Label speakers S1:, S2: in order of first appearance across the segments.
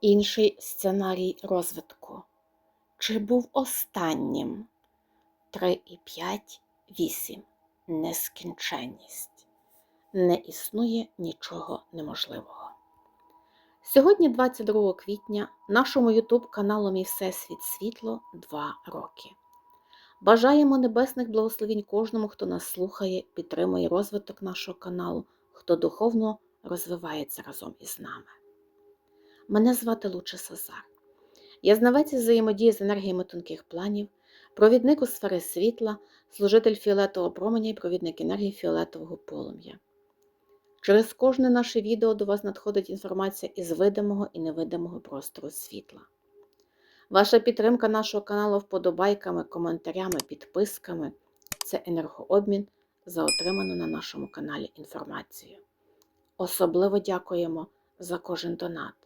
S1: інший сценарій розвитку. Чи був останнім? 3 і 5, 8. Нескінченність. Не існує нічого неможливого. Сьогодні, 22 квітня, нашому YouTube каналу Мій Всесвіт Світло 2 роки. Бажаємо небесних благословінь кожному, хто нас слухає, підтримує розвиток нашого каналу, хто духовно розвивається разом із нами. Мене звати Луча Сазар. Я знавець взаємодії з енергіями тонких планів, провідник у сфери світла, служитель фіолетового променя і провідник енергії фіолетового полум'я. Через кожне наше відео до вас надходить інформація із видимого і невидимого простору світла. Ваша підтримка нашого каналу вподобайками, коментарями, підписками це енергообмін за отриману на нашому каналі інформацію. Особливо дякуємо за кожен донат.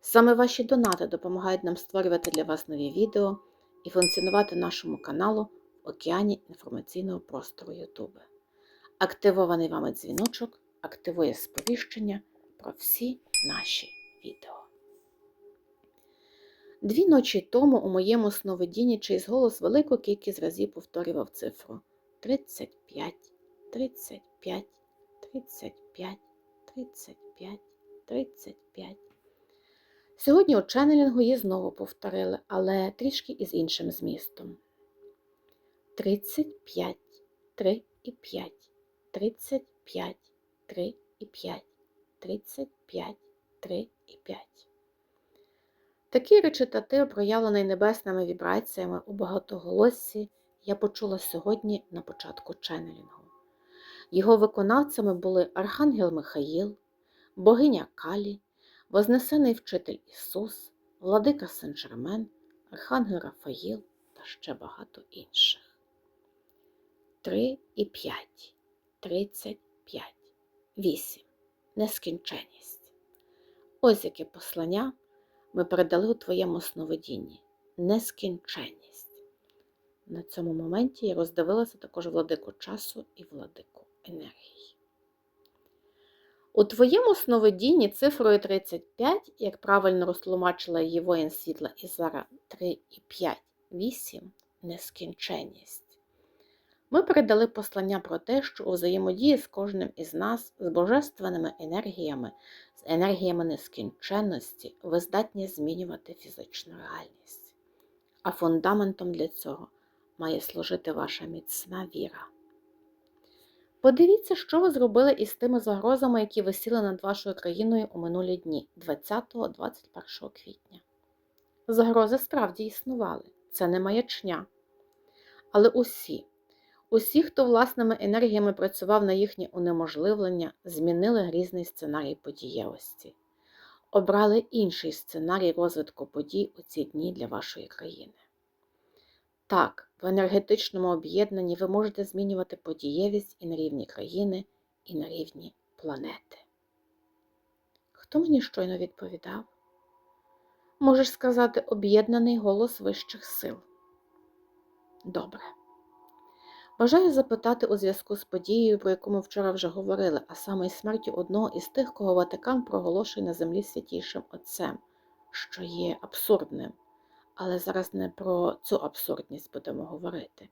S1: Саме ваші донати допомагають нам створювати для вас нові відео і функціонувати нашому каналу в океані інформаційного простору YouTube. Активований вами дзвіночок активує сповіщення про всі наші відео. Дві ночі тому у моєму сновидінні чийсь голос велику кількість разів повторював цифру 35, 35, 35, 35, 35. Сьогодні у ченнелінгу її знову повторили, але трішки із іншим змістом. 35, 3 і 5, 35, 3 і 5, 35, 3 і 5. Такий речитатив, проявлений небесними вібраціями у багатоголоссі, я почула сьогодні на початку ченнелінгу. Його виконавцями були Архангел Михаїл, богиня Калі, Вознесений вчитель Ісус, Владика Сен-Жермен, Архангел Рафаїл та ще багато інших. 3 і 5, 35, 8. Нескінченність. Ось яке послання ми передали у твоєму сновидінні. Нескінченність. На цьому моменті я роздивилася також владику часу і владику енергії. У твоєму сновидінні цифрою 35, як правильно розтлумачила її воїн світла Ізара 3 і 5, 8 нескінченність. Ми передали послання про те, що у взаємодії з кожним із нас, з божественними енергіями, з енергіями нескінченності, ви здатні змінювати фізичну реальність. А фундаментом для цього має служити ваша міцна віра. Подивіться, що ви зробили із тими загрозами, які висіли над вашою країною у минулі дні 20-21 квітня. Загрози справді існували, це не маячня. Але усі, усі, хто власними енергіями працював на їхнє унеможливлення, змінили грізний сценарій подієвості, обрали інший сценарій розвитку подій у ці дні для вашої країни. Так, в енергетичному об'єднанні ви можете змінювати подієвість і на рівні країни, і на рівні планети. Хто мені щойно відповідав? Можеш сказати об'єднаний голос вищих сил. Добре. Бажаю запитати у зв'язку з подією, про яку ми вчора вже говорили, а саме із смертю одного із тих, кого Ватикан проголошує на землі святішим Отцем, що є абсурдним але зараз не про цю абсурдність будемо говорити.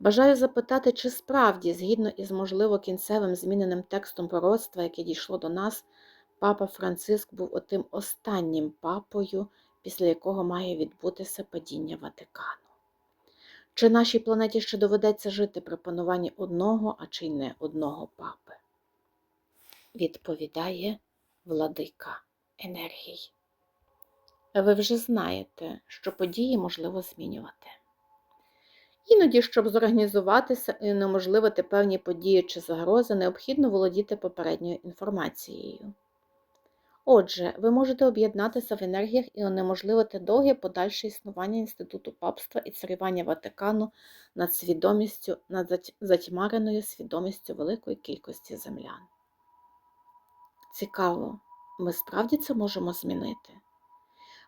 S1: Бажаю запитати, чи справді, згідно із можливо кінцевим зміненим текстом пророцтва, яке дійшло до нас, папа Франциск був отим останнім папою, після якого має відбутися падіння Ватикану. Чи нашій планеті ще доведеться жити при пануванні одного, а чи й не одного папи? Відповідає владика енергії ви вже знаєте, що події можливо змінювати. Іноді, щоб зорганізуватися і унеможливити певні події чи загрози, необхідно володіти попередньою інформацією. Отже, ви можете об'єднатися в енергіях і унеможливити довге подальше існування Інституту папства і царювання Ватикану над свідомістю, над затьмареною свідомістю великої кількості землян. Цікаво, ми справді це можемо змінити?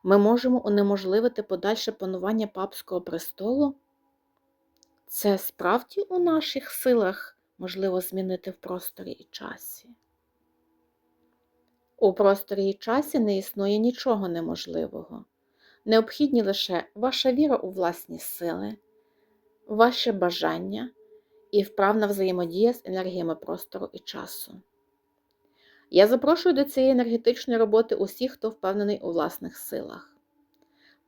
S1: Ми можемо унеможливити подальше панування папського престолу? Це справді у наших силах можливо змінити в просторі і часі. У просторі і часі не існує нічого неможливого. Необхідні лише ваша віра у власні сили, ваше бажання і вправна взаємодія з енергіями простору і часу. Я запрошую до цієї енергетичної роботи усіх, хто впевнений у власних силах.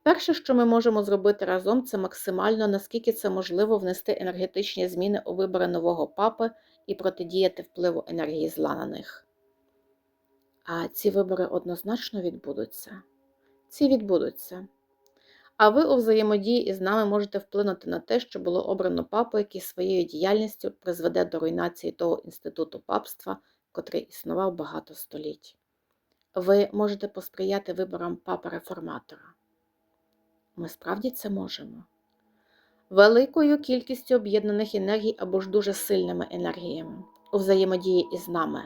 S1: Перше, що ми можемо зробити разом, це максимально, наскільки це можливо, внести енергетичні зміни у вибори нового папи і протидіяти впливу енергії зла на них. А ці вибори однозначно відбудуться. Ці відбудуться. А ви у взаємодії із нами можете вплинути на те, що було обрано папу, який своєю діяльністю призведе до руйнації того інституту папства, котрий існував багато століть. Ви можете посприяти виборам папи-реформатора. Ми справді це можемо. Великою кількістю об'єднаних енергій або ж дуже сильними енергіями у взаємодії із нами,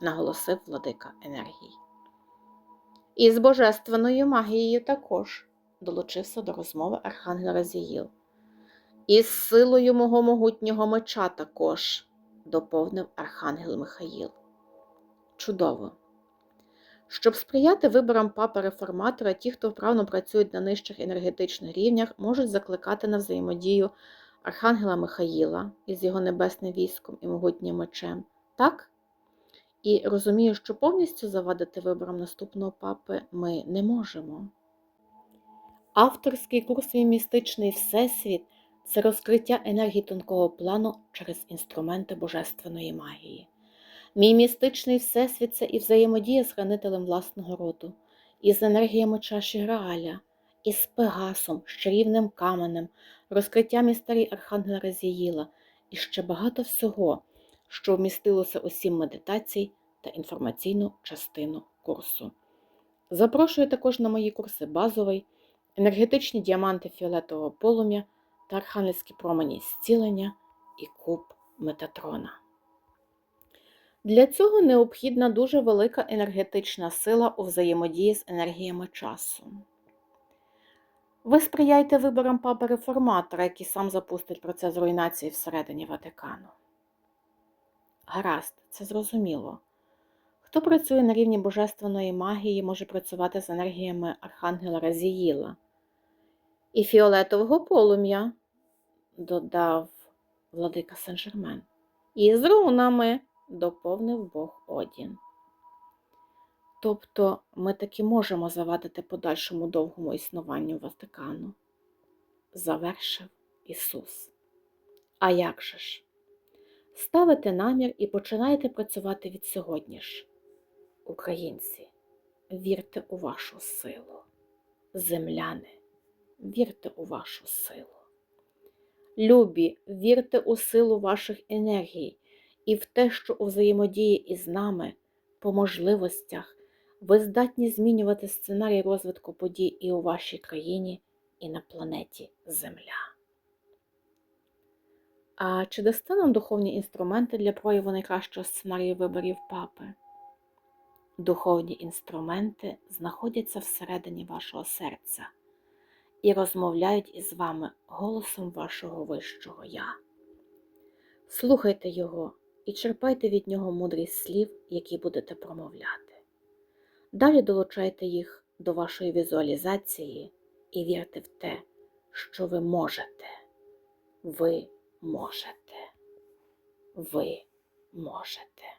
S1: наголосив владика енергій. І з божественною магією також долучився до розмови Архангел Разіїл. І з силою мого могутнього меча також доповнив Архангел Михаїл. Чудово! Щоб сприяти виборам папи реформатора, ті, хто вправно працюють на нижчих енергетичних рівнях, можуть закликати на взаємодію Архангела Михаїла із його небесним військом і могутнім мечем. Так? І розумію, що повністю завадити виборам наступного папи ми не можемо. Авторський курс «Мій містичний всесвіт це розкриття енергії тонкого плану через інструменти божественної магії. Мій містичний всесвіт це і взаємодія з хранителем власного роду, із енергіями чаші Грааля, із Пегасом, з чарівним каменем, розкриття містерій Архангела Разіїла і ще багато всього, що вмістилося у сім медитацій та інформаційну частину курсу. Запрошую також на мої курси базовий, енергетичні діаманти фіолетового полум'я та архангельські промені зцілення і куб Метатрона. Для цього необхідна дуже велика енергетична сила у взаємодії з енергіями часу. Ви сприяйте виборам папи реформатора, який сам запустить процес руйнації всередині Ватикану. Гаразд, це зрозуміло. Хто працює на рівні божественної магії, може працювати з енергіями Архангела Разіїла і фіолетового полум'я, додав владика Сен-Жермен, і з рунами доповнив Бог Одін. Тобто ми таки можемо завадити подальшому довгому існуванню Ватикану, завершив Ісус. А як же ж? Ставите намір і починаєте працювати від сьогодні ж. Українці, вірте у вашу силу. Земляни, вірте у вашу силу. Любі, вірте у силу ваших енергій і в те, що у взаємодії із нами, по можливостях, ви здатні змінювати сценарій розвитку подій і у вашій країні, і на планеті Земля. А чи дасте нам духовні інструменти для прояву найкращого сценарію виборів папи? Духовні інструменти знаходяться всередині вашого серця і розмовляють із вами голосом вашого вищого Я. Слухайте його і черпайте від нього мудрість слів, які будете промовляти. Далі долучайте їх до вашої візуалізації і вірте в те, що ви можете. Ви можете. Ви можете.